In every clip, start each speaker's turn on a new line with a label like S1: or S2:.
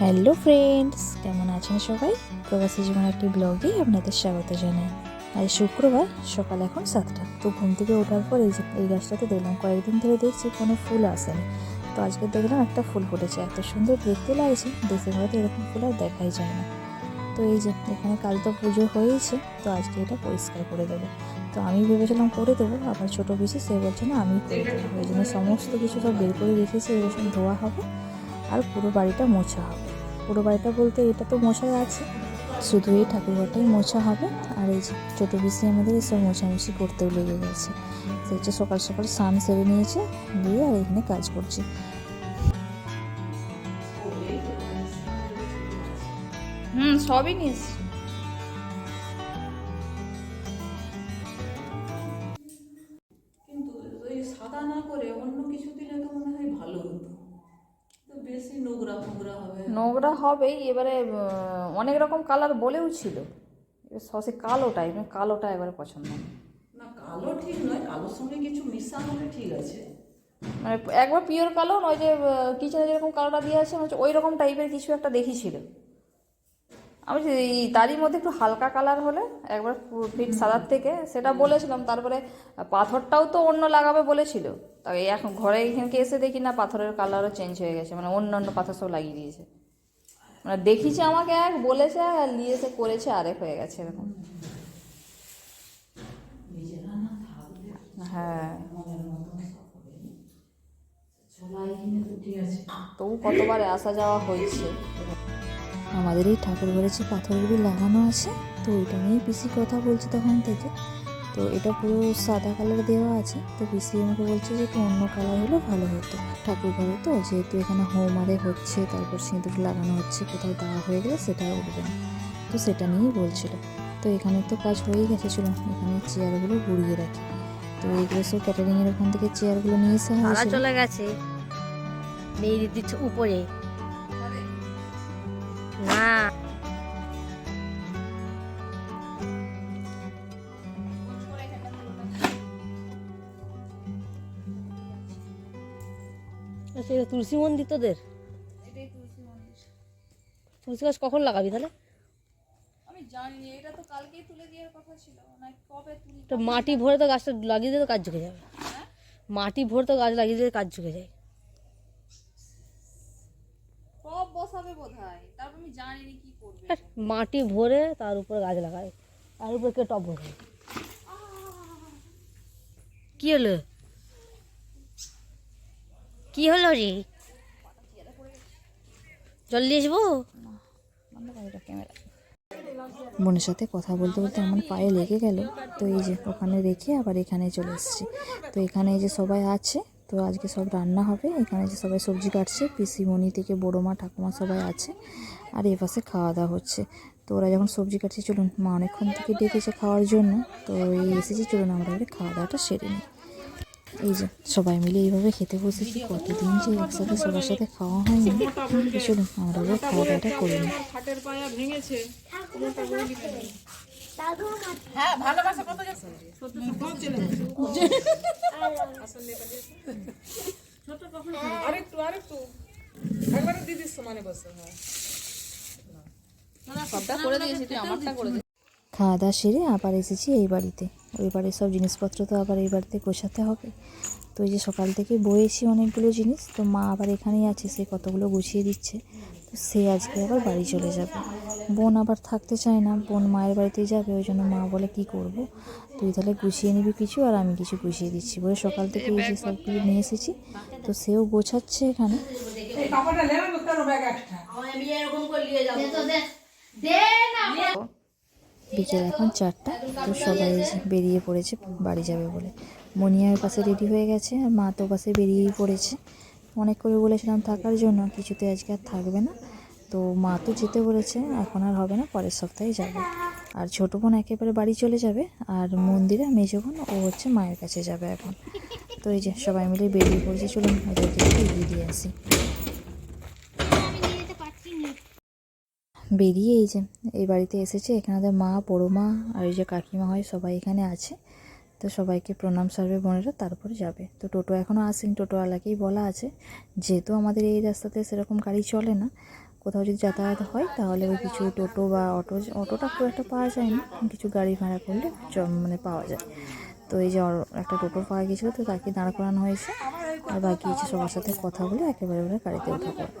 S1: Hello friends কেমন আছেন সবাই? প্রবাসী জীবন একটি ব্লগে আপনাদের স্বাগত জানাই। আজ শুক্রবার, সকাল এখন সাতটা। তো ঘুম থেকে ওঠার পর এই যে এই গাছটাতে দেখলাম, কয়েকদিন ধরে দেখছি কোনো ফুল আসেনি। তো আজকে দেখলাম একটা ফুল ফুটেছে। এত সুন্দর দেখতে লাগছে দেশের হয়তো এরকম ফুল আর দেখাই যায় না। তো এই যে, এখানে কাল তো পুজো হয়েছে, তো আজকে এটা পরিষ্কার করে দেবো। তো আমি ভেবেছিলাম করে দেবো, আবার ছোটো পিসি সে বলছে, না, আমি করে দেবো। ওই জন্য সমস্ত কিছু সব বের করে রেখেছি সব ধোয়া হবে। আর পুরো বাড়িটা মোছা হবে। পুরো বাড়িটা বলতে এটা তো মোছাই আছে। শুধু এই ঠাকুরঘরটাই মোছা হবে। আর এই যে ছোটো পিসি আমাদের এসব মোছামুছি করতেও লেগে গেছে। সে হচ্ছে সকাল সকাল স্নান সেরে নিয়েছে, দিয়ে আর এখানে কাজ করছে।
S2: হুম, সবই নিস
S3: নোংরা
S2: হবেই এবারে অনেক রকম কালার বলেও ছিল। সসে কালোটাই মানে কালোটা এবারে পছন্দ না।
S3: না কালো ঠিক নয় কালোর সঙ্গে কিছু মিশা হলে ঠিক আছে।
S2: মানে একবার পিওর কালো নয় যে কিচেনে যেরকম কালোটা দিয়ে আছে মনে হচ্ছে ওই রকম টাইপের কিছু একটা দেখিছিল আমি তারই মধ্যে একটু হালকা কালার হলে একবার ফিট সাদার থেকে সেটা বলেছিলাম তারপরে পাথরটাও তো অন্য লাগাবে বলেছিল। তাই এখন ঘরে এখানকে এসে দেখি না পাথরের কালারও চেঞ্জ হয়ে গেছে মানে অন্য অন্য পাথর সব লাগিয়ে দিয়েছে। মানে দেখিছে আমাকে এক, বলেছে আর নিয়ে এসে করেছে, আরেক হয়ে গেছে এরকম। হ্যাঁ। তবু কতবার আসা যাওয়া হয়েছে।
S1: আমাদের এই ঠাকুর ঘরে যে পাথরগুলি লাগানো আছে, তো ওইটা নিয়েই পিসি কথা বলছে তখন থেকে। তো এটা পুরো সাদা কালার দেওয়া আছে। তো পিসি আমাকে বলছে যে একটু অন্য কালার হলে ভালো হতো। ঠাকুর ঘরে তো যেহেতু এখানে হোম আরে হচ্ছে, তারপর সিঁদুর লাগানো হচ্ছে, কোথাও দেওয়া হয়ে গেলে সেটা উঠবে না। তো সেটা নিয়েই বলছিল। তো এখানে তো কাজ হয়েই গেছে চলো এখানে চেয়ারগুলো গুড়িয়ে রাখি। তো এইগুলো সব ক্যাটারিংয়ের ওখান থেকে চেয়ারগুলো নিয়ে এসে
S4: তারা চলে গেছে। মেয়ে দিচ্ছে উপরে। না। আচ্ছা, এটা তুলসী মন্দির তোদের? তুলসী গাছ কখন লাগাবি তাহলে?
S2: আমি জানি এটা তো কালকেই তুলে দেওয়ার কথা ছিল। না কবে তুলি
S4: তো মাটি ভরে তো গাছটা লাগিয়ে দিলে তো কাজ ঝুঁকে যাবে। মাটি ভরে তো গাছ লাগিয়ে দিলে কাজ ঝুঁকে যায়।
S2: টব বসাবে বোধহয়। তারপর আমি জানি না কি করবে।
S4: হ্যাঁ, মাটি ভরে তার উপরে গাছ লাগায় তার উপরে কে টব বসায় কি হলো? কি হলো রে? জল দিয়ে আসব?
S1: বোনের সাথে কথা বলতে বলতে আমার পায়ে লেগে গেল। তো এই যে ওখানে রেখে আবার এখানে চলে এসেছি। তো এখানে যে সবাই আছে, তো আজকে সব রান্না হবে। এখানে যে সবাই সবজি কাটছে, পিসিমণি থেকে বড়ো মা ঠাকুমা সবাই আছে। আর এ পাশে খাওয়া দাওয়া হচ্ছে। তো ওরা যখন সবজি কাটছে, চলুন, মা অনেকক্ষণ থেকে ডেকেছে খাওয়ার জন্য। তো এই এসেছি, চলুন, আমরা খাওয়া দাওয়াটা সেরে নিই। এই যে সবাই মিলে এইভাবে খেতে বসেছি। কতদিন যে একসাথে সবার সাথে খাওয়া হয়নি চলুন আমরা এবার খাওয়া দাওয়াটা করে নিই।
S3: খাটের পায়া ভেঙেছে আরেকটু আরেকটু। একবারে দিদির সমানে বসে হ্যাঁ।
S2: সবটা করে দিয়েছি তুই আমারটা করে
S1: খাওয়া দাওয়া সেরে আবার এসেছি এই বাড়িতে। ওই বাড়ির সব জিনিসপত্র তো আবার এই বাড়িতে গোছাতে হবে। তো এই যে সকাল থেকে বয়েছি অনেকগুলো জিনিস তো মা আবার এখানেই আছে সে কতগুলো গুছিয়ে দিচ্ছে। তো সে আজকে আবার বাড়ি চলে যাবে। বোন আবার থাকতে চায় না বোন মায়ের বাড়িতেই যাবে ওই জন্য মা বলে কি করব? তুই তাহলে গুছিয়ে নিবি কিছু আর আমি কিছু গুছিয়ে দিচ্ছি। বলে সকাল থেকে এই যে সবগুলো নিয়ে এসেছি তো সেও গোছাচ্ছে এখানে।
S3: কাপড়টা নেবে কেন ব্যাগ একটা
S1: বিকেল এখন চারটা, তো সবাই বেরিয়ে পড়েছে, বাড়ি যাবে বলে। মনিয়ার পাশে রেডি হয়ে গেছে আর মা তো পাশে বেরিয়েই পড়েছে। অনেক করে বলেছিলাম থাকার জন্য, কিছুতে আজকে আর থাকবে না। তো মা তো যেতে বলেছে, এখন আর হবে না, পরের সপ্তাহে যাবে। আর ছোটো বোন একেবারে বাড়ি চলে যাবে, আর মন্দিরে মেজো বোন, ও হচ্ছে মায়ের কাছে যাবে এখন। তো এই যে সবাই মিলে বেরিয়ে পড়েছে, চলুন ওদেরকে এগিয়ে দিয়ে আসি। বেরিয়ে এই যে, এই বাড়িতে এসেছে। এখানে মা বড়ো মা আর এই যে কাকিমা হয় সবাই এখানে আছে। তো সবাইকে প্রণাম সারবে বোনেরা তারপরে যাবে। তো টোটো এখনও আসেনি, টোটোওয়ালাকেই বলা আছে। যেহেতু আমাদের এই রাস্তাতে সেরকম গাড়ি চলে না, কোথাও যদি যাতায়াত হয় তাহলে ওই কিছু টোটো বা অটো, অটোটা খুব একটা পাওয়া যায় না কিছু গাড়ি ভাড়া করলে মানে পাওয়া যায়। তো এই যে একটা টোটো পাওয়া গেছিল, তো তাকে দাঁড় করানো হয়েছে। আর বাকি সবার সাথে কথা বলে একেবারে ওরা গাড়িতে উঠে পড়বে।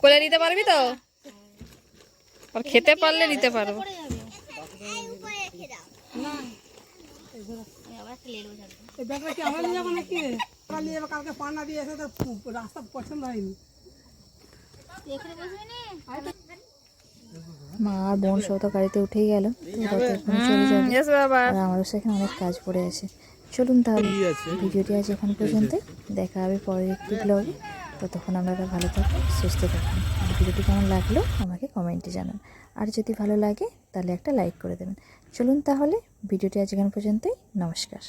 S2: কোলে নিতে পারবি তো? আর খেতে পারলে নিতে পারব
S5: কালকে পান্না দিয়ে এসে তোর রাস্তা পছন্দ হয়নি।
S1: মা আর বোন তো গাড়িতে উঠেই গেল। আমারও সেখানে অনেক কাজ পড়ে আছে। চলুন তাহলে ভিডিওটি আজ এখন পর্যন্ত দেখা হবে পরের একটি ব্লগে ততক্ষণ আপনারা ভালো থাকুন সুস্থ থাকুন। আর ভিডিওটি কেমন লাগল আমাকে কমেন্টে জানান। আর যদি ভালো লাগে তাহলে একটা লাইক করে দেবেন। চলুন তাহলে ভিডিওটি আজ এখন পর্যন্তই। নমস্কার।